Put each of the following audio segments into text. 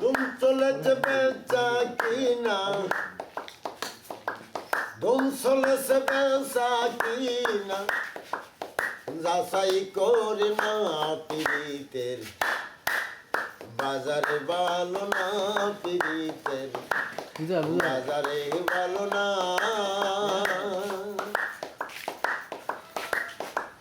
দুম চলেছে বেচা কিনা? দুম চলেছে বেচা কিনা? যাচাই করে না পিড়িতের। বাজারে ভালো না পিড়িতের। বাজারে ভালো না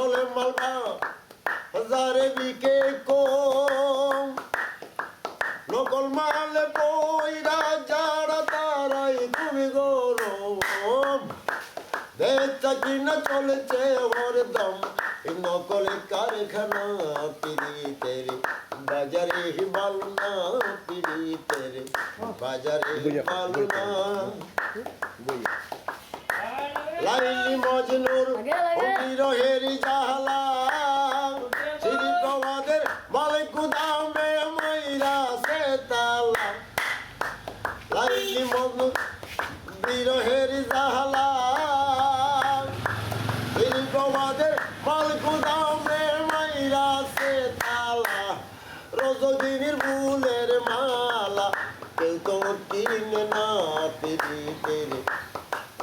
আসলে মালবা যারে বিকে কম নকল মালে বইরা যারা তারাই খুবই গরম বেচা কিনা চলেছে হরদম এই নকলে কারখানা পিড়িতের বাজারে ভালো না পিড়িতের বাজারে ভালো না লাইলি মজনুর বিরহের জাহালা শ্রী প্রবাদের বলে কুদামে ময়রা সে তালা লাইলি মজনুর বিরহের জাহালা শ্রী প্রবাদের বলে কুদামে ময়রা সে তালা রজদিনীর ফুলের মালা। কেউ তো কিনে না পিড়িতের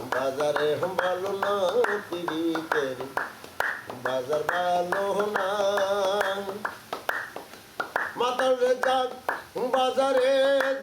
বাজারে ভালো না পিড়িতের বাজার ভালো না। মাতার যাক বাজারে